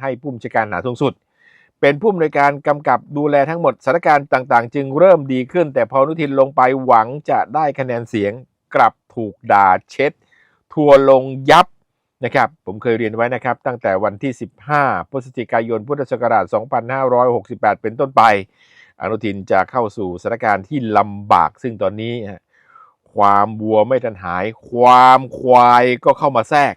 ให้ผู้บัญชาการหารสูงสุด เป็นผู้อำนวยการกำกับดูแลทั้งหมดสถานการณ์ต่างๆ จึงเริ่มดีขึ้น แต่พออนุทินลงไปหวังจะได้คะแนนเสียงกลับถูกด่าเช็ด ทัวลงยับนะครับผมเคยเรียนไว้นะครับ ตั้งแต่วันที่ 15 พฤศจิกายนพุทธศักราช 2568 เป็นต้นไป อนุทินจะเข้าสู่สถานการณ์ที่ลำบากซึ่งตอนนี้ ความวัวไม่ทันหาย ความควายก็เข้ามาแทรก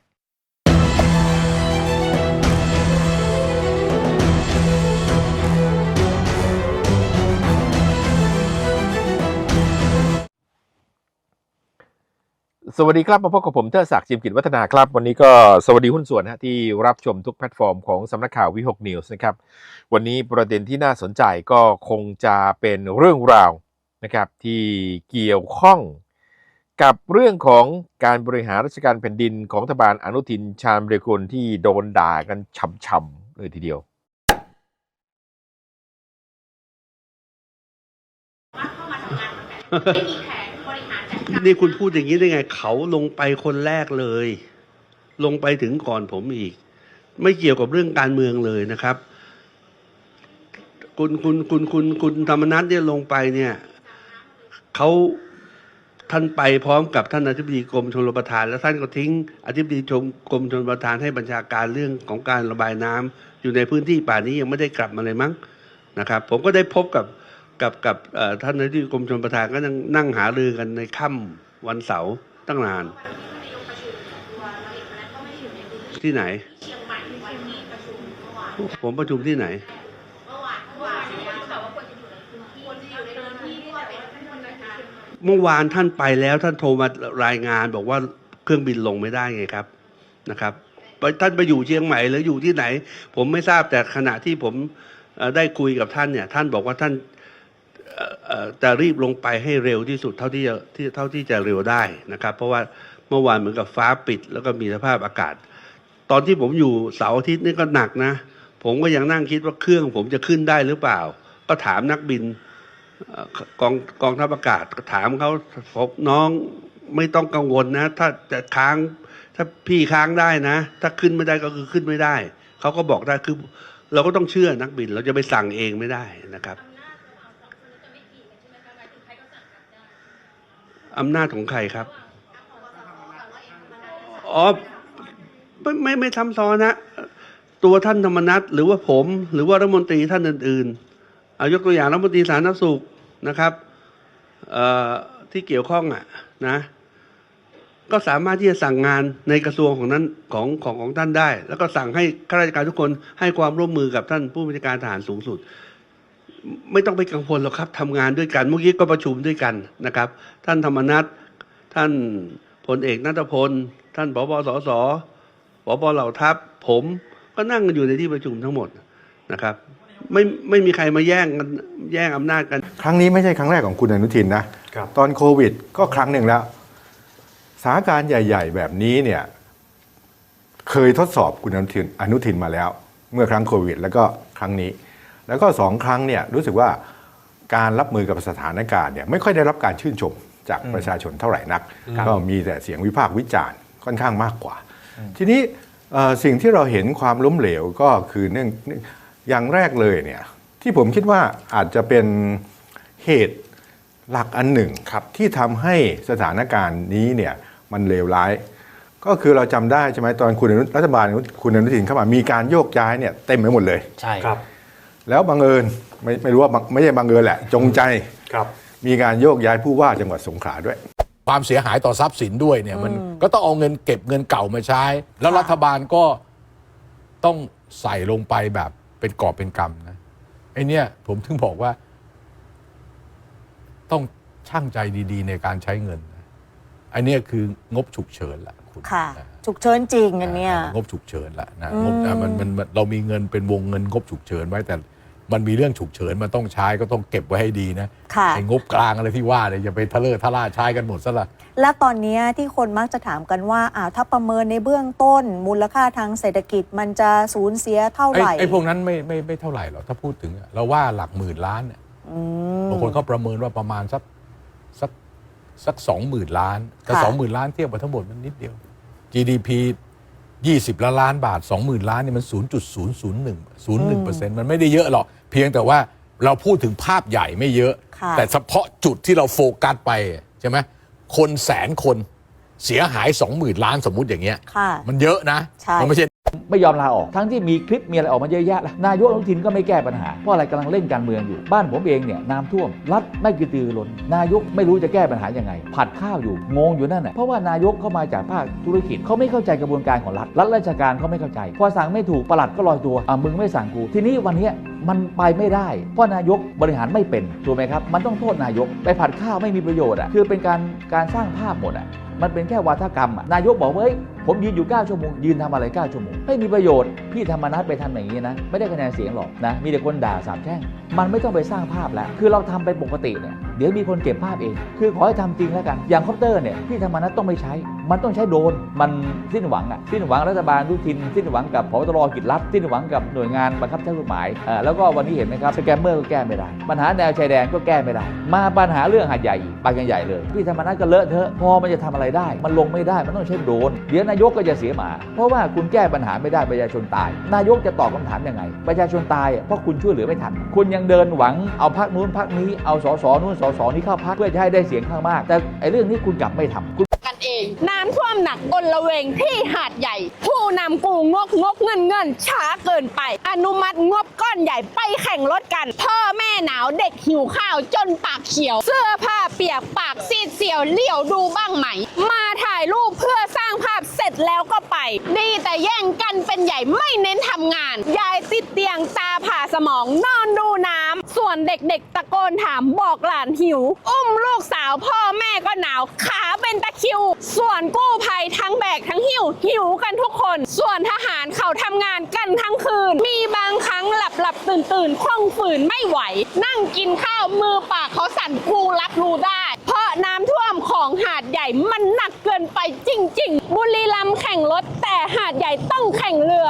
สวัสดีครับมาพบกับผมเทอศักดิ์จิมกิจวัฒนาครับ วันนี้ก็สวัสดีหุ้นส่วนฮะที่รับชมทุกแพลตฟอร์มของสำนักข่าววิหกนิวส์นะครับ วันนี้ประเด็นที่น่าสนใจก็คงจะเป็นเรื่องราวนะครับที่เกี่ยวข้องกับเรื่องของการบริหารราชการแผ่นดินของรัฐบาลอนุทินชาญวิรกุลที่โดนด่ากันช่ำๆเลยทีเดียวเข้ามาทำงานไม่มีแผน นี่คุณพูดอย่างนี้ได้ไง เขาลงไปคนแรกเลย ลงไปถึงก่อนผมอีก ไม่เกี่ยวกับเรื่องการเมืองเลยนะครับ คุณคุณคุณคุณคุณธรรมนัฐเนี่ยลงไปเนี่ยเขาท่านไปพร้อมกับท่านอธิบดีกรมชลประทาน แล้วท่านก็ทิ้งอธิบดีชมกรมชลประทานให้บัญชาการเรื่องของการระบายน้ำอยู่ในพื้นที่ป่านี้ยังไม่ได้กลับมาเลยมั้งนะครับ ผมก็ได้พบกับ กับกับท่านอธิบดีกรมชลประทานก็นั่งนั่งหารือกันในค่ำวันเสาร์ตั้งนาน ที่ไหน ผมประชุมที่ไหนเมื่อวานท่านไปแล้วท่านโทรมารายงานบอกว่าเครื่องบินลงไม่ได้ไงครับนะครับท่านไปอยู่เชียงใหม่หรืออยู่ที่ไหน ผมไม่ทราบแต่ขณะที่ผมได้คุยกับท่านเนี่ย ท่านบอกว่าท่าน จะรีบลงไปให้เร็วที่สุดเท่าที่จะที่เท่าที่จะเร็วได้นะครับ เพราะว่าเมื่อวานเหมือนกับฟ้าปิด แล้วก็มีสภาพอากาศ ตอนที่ผมอยู่เสาร์อาทิตย์นี่ก็หนักนะ ผมก็ยังนั่งคิดว่าเครื่องผมจะขึ้นได้หรือเปล่า ก็ถามนักบินกองกองทัพอากาศถามเขาบอกน้องไม่ต้องกังวลนะ ถ้าจะค้างถ้าพี่ค้างได้นะ ถ้าขึ้นไม่ได้ก็คือขึ้นไม่ได้ เขาก็บอกได้คือ เราก็ต้องเชื่อนักบิน เราจะไปสั่งเองไม่ได้นะครับ อำนาจของใครครับ อ๋อ ไม่ไม่ไม่ทำซ้อนนะ ตัวท่านธรรมนัฐหรือว่าผม หรือว่ารัฐมนตรีท่านอื่นๆเอายกตัวอย่างรัฐมนตรีสาธารณสุขนะครับที่เกี่ยวข้องอะนะ ก็สามารถที่จะสั่งงานในกระทรวงของนั้นของของของท่านได้ แล้วก็สั่งให้ข้าราชการทุกคนให้ความร่วมมือกับท่านผู้บัญชาการทหารสูงสุด ไม่ต้องไปกังวลหรอกครับทำงานด้วยกันเมื่อกี้ก็ประชุมด้วยกันนะครับ ท่านธรรมนัฐท่านพลเอกนัทพล ท่านผบสสผบเหล่าทัพ ผมก็นั่งกันอยู่ในที่ประชุมทั้งหมดนะครับไม่ไม่มีใครมาแย่งกันแย่งอำนาจกัน ครั้งนี้ไม่ใช่ครั้งแรกของคุณอนุทินนะครับตอนโควิดก็ครั้งหนึ่งแล้วสถานการณ์ใหญ่ ๆ แบบนี้เนี่ยเคยทดสอบคุณอนุทินอนุทินมาแล้ว เมื่อครั้งโควิด แล้วก็ครั้งนี้ แล้วก็สองครั้งเนี่ยรู้สึกว่าการรับมือกับสถานการณ์เนี่ยไม่ค่อยได้รับการชื่นชมจากประชาชนเท่าไหร่นัก ก็มีแต่เสียงวิพากษ์วิจารณ์ค่อนข้างมากกว่า ทีนี้เอ่อสิ่งที่เราเห็นความล้มเหลวก็คือเนื่องเนื่องอย่างแรกเลยเนี่ยที่ผมคิดว่าอาจจะเป็นเหตุหลักอันหนึ่งครับที่ทำให้สถานการณ์นี้เนี่ยมันเลวร้าย ก็คือเราจำได้ใช่ไหมตอนคุณอนุรัฐบาลคุณอนุทินเข้ามามีการโยกย้ายเนี่ยเต็มไปหมดเลย ใช่ครับ แล้วบังเอิญไม่ไม่รู้ว่าบังไม่ใช่บังเอิญแหละ จงใจครับ มีการโยกย้ายผู้ว่าจังหวัดสงขลาด้วย ความเสียหายต่อทรัพย์สินด้วยเนี่ยมันก็ต้องเอาเงินเก็บเงินเก่ามาใช้ แล้วรัฐบาลก็ต้องใส่ลงไปแบบเป็นกอบเป็นกำนะไอเนี่ยผมถึงบอกว่า ต้องช่างใจดีๆ ในการใช้เงินนะไอเนี่ยคืองบฉุกเฉินละคุณค่ะ นะ ฉุกเฉินจริงอันเนี้ย งบฉุกเฉินละนะอืมงบนะมันมันมันเรามีเงินเป็นวงเงินงบฉุกเฉินไว้แต่ มันมีเรื่องฉุกเฉินมันต้องใช้ก็ต้องเก็บไว้ให้ดีนะค่ะ ไองบกลางอะไรที่ว่าเนี่ยอย่าไปทะเลอะทะล่าใช้กันหมดซะละ และตอนเนี้ยที่คนมักจะถามกันว่าอ่าถ้าประเมินในเบื้องต้น มูลค่าทางเศรษฐกิจมันจะสูญเสียเท่าไอ้ไหร่ไอ้พวกนั้นไม่ไม่ไม่เท่าไหร่หรอกถ้าพูดถึงอะเราว่าหลักหมื่นล้านเนี่ยอืม บางคนเขาประเมินว่าประมาณสักสักสักสองหมื่นล้านแต่ค่ะ สองหมื่นล้านเทียบกับทั้งหมดมันนิดเดียว GDP 20ล้านล้านบาท 20,000 ล้านนี่มัน 0.001 01เปอร์เซ็นต์มันไม่ได้เยอะหรอก เพียงแต่ว่าเราพูดถึงภาพใหญ่ไม่เยอะ ค่ะแต่เฉพาะจุดที่เราโฟกัสไปใช่ไหมคนแสนคนเสียหาย 20,000 ล้านสมมุติอย่างเงี้ย ค่ะ มันเยอะนะ ใช่ มันไม่ใช่ ไม่ยอมลาออก ทั้งที่มีคลิปมีอะไรออกมาเยอะแยะล้วนายกอนุทินก็ไม่แก้ปัญหา เพราะอะไรกำลังเล่นการเมืองอยู่ บ้านผมเองเนี่ยน้ำท่วม รัฐไม่กระตือร้น นายกไม่รู้จะแก้ปัญหายังไง ผัดข้าวอยู่ งงอยู่นั่นแหละเพราะว่านายกเข้ามาจากภาคธุรกิจเขาไม่เข้าใจกระบวนการของรัฐ รัฐราชการเขาไม่เข้าใจ พอสั่งไม่ถูกประหลัดก็ลอยตัว อะมึงไม่สั่งกู ทีนี้วันนี้มันไปไม่ได้ เพราะนายกบริหารไม่เป็น ถูกไหมครับ มันต้องโทษนายก ไปผัดข้าวไม่มีประโยชน์อะ คือเป็นการการสร้างภาพหมดอะ มันเป็นแค่วาทกรรมอะนายกบอกว่าเฮ้ย ผมยืนอยู่ 9 ชั่วโมง ยืนทำอะไร 9 ชั่วโมง ไม่มีประโยชน์ พี่ธรรมนัฐไปทำอย่างนี้นะ ไม่ได้คะแนนเสียงหรอกนะ มีแต่คนด่าสาบแช่ง มันไม่ต้องไปสร้างภาพแล้ว คือเราทำไปปกติเนี่ยเดี๋ยวมีคนเก็บภาพเอง คือขอให้ทำจริงแล้วกัน อย่างคอปเตอร์เนี่ยพี่ธรรมนัฐต้องไม่ใช้ มันต้องใช้โดน มันสิ้นหวังอะ สิ้นหวังรัฐบาลทุกทิน สิ้นหวังกับพบตรกิจรัฐ สิ้นหวังกับหน่วยงานบังคับใช้กฎหมายเอ่อแล้วก็วันนี้เห็นไหมครับ สแกมเมอร์ก็แก้ไม่ได้ ปัญหาแนวชายแดนก็แก้ไม่ได้ มาปัญหาเรื่องหาดใหญ่อีกไปกันใหญ่เลย พี่ธรรมนัฐก็เลอะเทอะ พอมันจะทำอะไรได้ มันลงไม่ได้ มันต้องใช้โดน เดี๋ยวนายกก็จะเสียหมา เพราะว่าคุณแก้ปัญหาไม่ได้ประชาชนตาย นายกจะตอบคำถามยังไง ประชาชนตายเพราะคุณช่วยเหลือไม่ทัน คุณยังเดินหวังเอาพักนู้นพักนี้เอาสสนู้นสสนี้เข้าพักเพื่อจะให้ได้เสียงข้างมาก แต่ไอ้เรื่องนี้คุณกลับไม่ทำคุณกันเอง น้ำท่วมหนักบนละเวงที่หาดใหญ่ ผู้นำกูงกงกเงินเงินช้าเกินไป อนุมัติงบก้อนใหญ่ไปแข่งรถกัน พ่อแม่หนาวเด็กหิวข้าวจนปากเขียว เสื้อผ้าเปียกปากซีดเสียวเลี้ยวดูบ้างไหม มาถ่ายรูปเพื่อสร้างภาพเสร็จแล้วก็ไป ดีแต่แย่งกันเป็นใหญ่ไม่เน้นทำงาน ยายติดเตียงตาผ่าสมองนอนดูน้ำ ส่วนเด็กๆตะโกนถามบอกหลานหิว อุ้มลูกสาวพ่อแม่ก็หนาวขาเป็นตะคิว ส่วนกู้ภัยทั้งแบกทั้งหิวหิวกันทุกคน ส่วนทหารเขาทำงานกันทั้งคืน มีบางครั้งหลับหลับตื่นตื่นคล่องฝืนไม่ไหว นั่งกินข้าวมือปากเขาสั่นกูรับรู้ได้ เพราะน้ำท่วมของหาดใหญ่มันหนักเกินไปจริง ๆ บุรีรัมย์แข่งรถแต่หาดใหญ่ต้องแข่งเรือ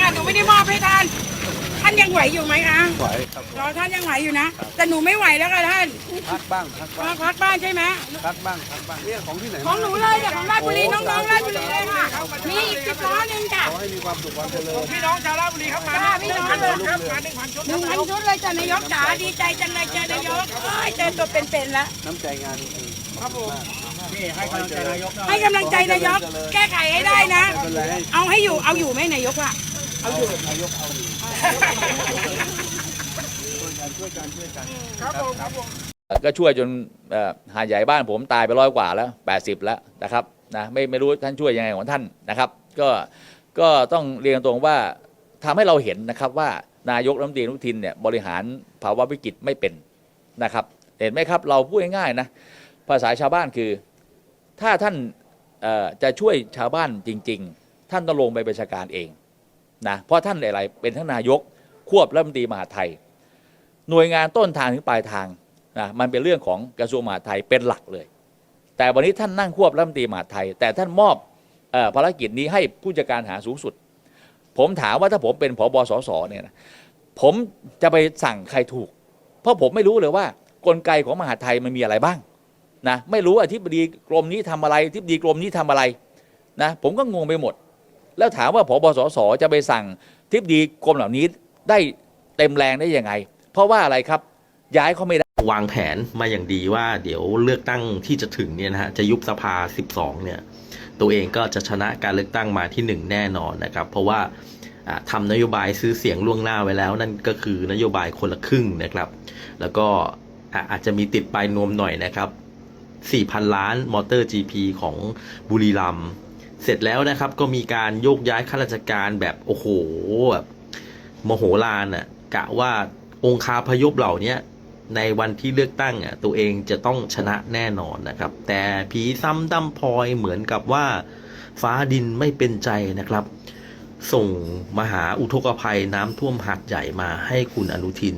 ค่ะหนูไม่ได้มอบให้ท่านท่านยังไหวอยู่ไหมคะไหวครับรอท่านยังไหวอยู่นะ แต่หนูไม่ไหวแล้วค่ะท่านพักบ้างพักบ้างพักบ้างใช่ไหมพักบ้างพักบ้างเรื่องของที่ไหนของหนูเลยเนี่ยของราชบุรีน้องๆราชบุรีเลยค่ะมีอีกสิบล้อหนึ่งจ้ะขอให้มีความสุขความเจริญพี่น้องชาวราชบุรีครับมาพี่น้องเลยครับมาหนึ่งพันชุดหนึ่งพันชุดเลยจ้ะนายกจ๋าดีใจจังเลยเจอนายกเอ้ยเจอตัวเป็นๆแล้วน้ำใจงานครับผมนี่ให้กำลังใจนายกให้กำลังใจนายกแก้ไขให้ได้นะ เอาให้อยู่เอาอยู่ไหมนายกว่ะก็ช่วยจนเอ่อ ก็ช่วยจนหาดใหญ่บ้านผมตายไปร้อยกว่าแล้ว 80 แล้วนะครับนะไม่ไม่รู้ท่านช่วยยังไงของท่านนะครับ ก็ก็ต้องเรียนตรงว่าทำให้เราเห็นนะครับว่านายกรัฐมนตรีนุทินเนี่ยบริหารภาวะวิกฤตไม่เป็นนะครับ เห็นไหมครับเราพูดง่ายๆนะภาษาชาวบ้านคือ ถ้าท่านจะช่วยชาวบ้านจริง ๆ ท่านต้องลงไปบัญชาการเอง นะเพราะท่านอะไรเป็นทั้งนายกควบรัฐมนตรีมหาไทย หน่วยงานต้นทางถึงปลายทางนะมันเป็นเรื่องของกระทรวงมหาดไทยเป็นหลักเลย แต่วันนี้ท่านนั่งควบรัฐมนตรีมหาไทย แต่ท่านมอบออภารกิจนี้ให้ผู้จัดการหาสูงสุด ผมถามว่าถ้าผมเป็นผบสสเนี่ยนะผมจะไปสั่งใครถูก เพราะผมไม่รู้เลยว่ากลไกของมหาดไทยมันมีอะไรบ้างนะไม่รู้อธิบดีกรมนี้ทำอะไรอธิบดีกรมนี้ทำอะไรนะผมก็งงไปหมด แล้วถามว่าผบสสจะไปสั่งอธิบดีกรมเหล่านี้ได้เต็มแรงได้ยังไง เพราะว่าอะไรครับย้ายเขาไม่ได้วางแผนมาอย่างดีว่าเดี๋ยวเลือกตั้งที่จะถึงเนี่ยนะฮะจะยุบสภา 12 เนี่ย ตัวเองก็จะชนะการเลือกตั้งมาที่ 1 แน่นอนนะครับ เพราะว่าอ่าทำนโยบายซื้อเสียงล่วงหน้าไว้แล้ว นั่นก็คือนโยบายคนละครึ่งนะครับ แล้วก็อาอาจจะมีติดปลายนวมหน่อยนะครับ 4,000 ล้านมอเตอร์ GP ของบุรีรัมย์ เสร็จแล้วนะครับก็มีการโยกย้ายข้าราชการแบบโอ้โหแบบโมโหลานอะกะว่าองคาพยพเหล่านี้ในวันที่เลือกตั้งอะตัวเองจะต้องชนะแน่นอนนะครับ แต่ผีซ้ำดำพลอยเหมือนกับว่า ฟ้าดินไม่เป็นใจนะครับ ส่งมหาอุทกภัยน้ำท่วมหาดใหญ่มาให้คุณอนุทิน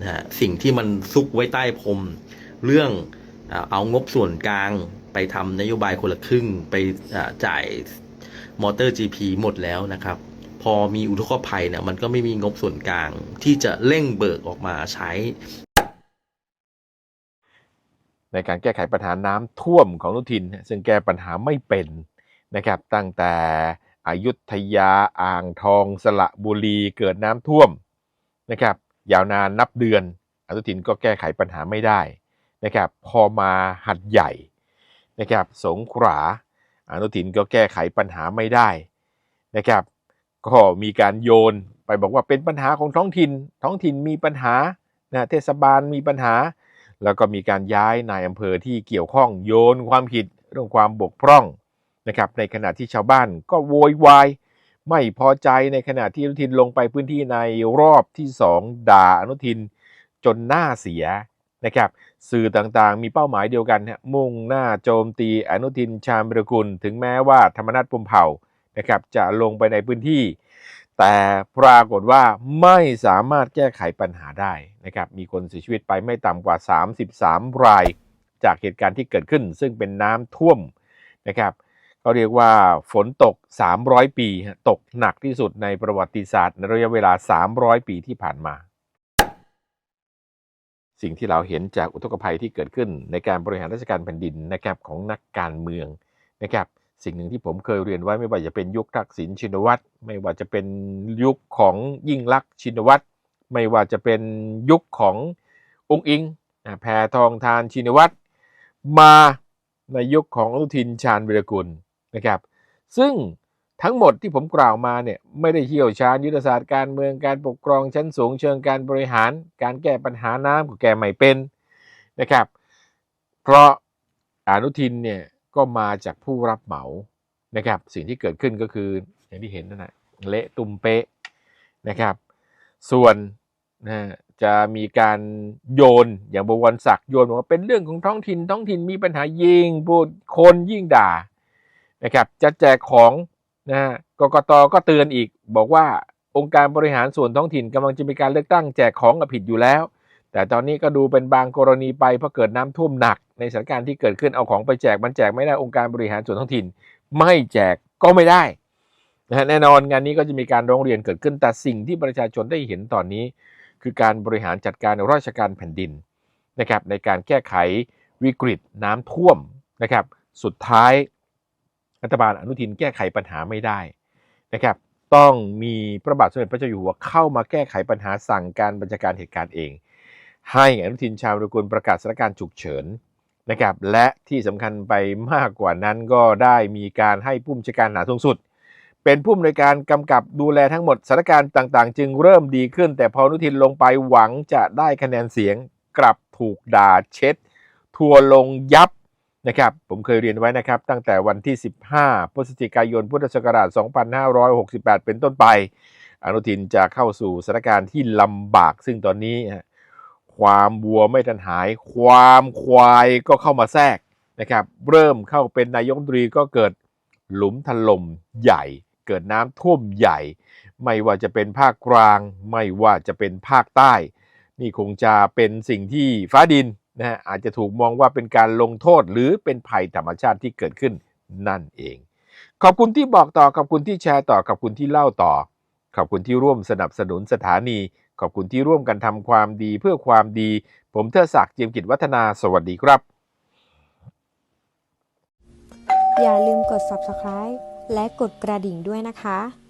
นะฮะสิ่งที่มันซุกไว้ใต้พรมเรื่องเอางบส่วนกลาง ไปทำนโยบายคนละครึ่ง ไปจ่ายมอเตอร์ GP หมดแล้วนะครับ พอมีอุทกภัยเนี่ยมันก็ไม่มีงบส่วนกลาง ที่จะเร่งเบิกออกมาใช้ ในการแก้ไขปัญหาน้ำท่วมของอนุทิน ซึ่งแก้ปัญหาไม่เป็นนะครับตั้งแต่อายุทยาอ่างทองสระบุรีเกิดน้ำท่วมนะครับยาวนานนับเดือนอนุทินก็แก้ไขปัญหาไม่ได้นะครับพอมาหัดใหญ่ นะครับสงขลาอนุทินก็แก้ไขปัญหาไม่ได้นะครับก็มีการโยนไปบอกว่าเป็นปัญหาของท้องถิ่น ท้องถิ่นมีปัญหานะเทศบาลมีปัญหา แล้วก็มีการย้ายนายอำเภอที่เกี่ยวข้องโยนความผิดเรื่องความบกพร่องนะครับในขณะที่ชาวบ้านก็โวยวายไม่พอใจในขณะที่อนุทินลงไปพื้นที่ในรอบที่สองด่าอนุทินจนหน้าเสียนะครับ สื่อต่างๆ มีเป้าหมายเดียวกันฮะมุ่งหน้าโจมตีอนุทินชาญวิรกุล ถึงแม้ว่าธรรมนัฐพมเผ่านะครับจะลงไปในพื้นที่ แต่ปรากฏว่าไม่สามารถแก้ไขปัญหาได้นะครับมีคนเสียชีวิตไปไม่ต่ำกว่า 33 ราย จากเหตุการณ์ที่เกิดขึ้น ซึ่งเป็นน้ำท่วมนะครับเขาเรียกว่าฝนตก 300 ปี ตกหนักที่สุดในประวัติศาสตร์ในระยะเวลา 300 ปีที่ผ่านมา สิ่งที่เราเห็นจากอุทกภัยที่เกิดขึ้นในการบริหารราชการแผ่นดินนะครับของนักการเมืองนะครับสิ่งหนึ่งที่ผมเคยเรียนไว้ไม่ว่าจะเป็นยุคทักษิณชินวัตรไม่ว่าจะเป็นยุคของยิ่งลักษณ์ชินวัตรไม่ว่าจะเป็นยุคขององค์อิงแพทองทานชินวัตรมาในยุคของอนุทินชาญวิรกุลนะครับ ซึ่ง ทั้งหมดที่ผมกล่าวมาเนี่ยไม่ได้เชี่ยวชาญยุทธศาสตร์การเมืองการปกครองชั้นสูงเชิงการบริหาร การแก้ปัญหาน้ำก็แก้ไม่เป็นนะครับ เพราะอนุทินเนี่ยก็มาจากผู้รับเหมานะครับ สิ่งที่เกิดขึ้นก็คืออย่างที่เห็นนั่นแหละเละตุ่มเป๊ะนะครับ ส่วนนะจะมีการโยนอย่างบวรศักดิ์โยนบอกว่าเป็นเรื่องของท้องถิ่นท้องถิ่นมีปัญหายิงพูดคนยิ่งด่านะครับ จะแจกของ นะฮะกกตก็เตือนอีก บอกว่าองค์การบริหารส่วนท้องถิ่นกำลังจะมีการเลือกตั้งแจกของกับผิดอยู่แล้ว แต่ตอนนี้ก็ดูเป็นบางกรณีไปเพราะเกิดน้ำท่วมหนัก ในสถานการณ์ที่เกิดขึ้นเอาของไปแจกมันแจกไม่ได้องค์การบริหารส่วนท้องถิ่น ไม่แจกก็ไม่ได้นะฮะแน่นอนงานนี้ก็จะมีการร้องเรียนเกิดขึ้นแต่สิ่งที่ประชาชนได้เห็นตอนนี้ คือการบริหารจัดการราชการแผ่นดินนะครับในการแก้ไขวิกฤตน้ำท่วมนะครับสุดท้าย รัฐบาลอนุทินแก้ไขปัญหาไม่ได้นะครับต้องมีพระบาทสมเด็จพระเจ้าอยู่หัวเข้ามาแก้ไขปัญหาสั่งการบัญชาการเหตุการณ์เอง ให้อนุทินชาวิรกุลประกาศสถานการณ์ฉุกเฉินนะครับและที่สำคัญไปมากกว่านั้นก็ได้มีการให้ผู้บัญชาการทหาสูงสุด เป็นผู้อำนวยการกำกับดูแลทั้งหมดสถานการณ์ต่างๆ จึงเริ่มดีขึ้น แต่พออนุทินลงไปหวังจะได้คะแนนเสียง กลับถูกด่าเช็ด ทัวลงยับ นะครับผมเคยเรียนไว้นะครับ ตั้งแต่วันที่ 15 พฤศจิกายน พุทธศักราช 2568 เป็นต้นไป อนุทินจะเข้าสู่สถานการณ์ที่ลำบาก ซึ่งตอนนี้ ความวัวไม่ทันหาย ความควายก็เข้ามาแทรกนะครับ เริ่มเข้าเป็นนายกตรีก็เกิดหลุมถล่มใหญ่ เกิดน้ำท่วมใหญ่ ไม่ว่าจะเป็นภาคกลาง ไม่ว่าจะเป็นภาคใต้ นี่คงจะเป็นสิ่งที่ฟ้าดิน นะฮะอาจจะถูกมองว่าเป็นการลงโทษหรือเป็นภัยธรรมชาติที่เกิดขึ้นนั่นเอง ขอบคุณที่บอกต่อขอบคุณที่แชร์ต่อขอบคุณที่เล่าต่อ ขอบคุณที่ร่วมสนับสนุนสถานี ขอบคุณที่ร่วมกันทำความดีเพื่อความดี ผมเทอศักดิ์เจียมกิจวัฒนาสวัสดีครับ อย่าลืมกด subscribe และกดกระดิ่งด้วยนะคะ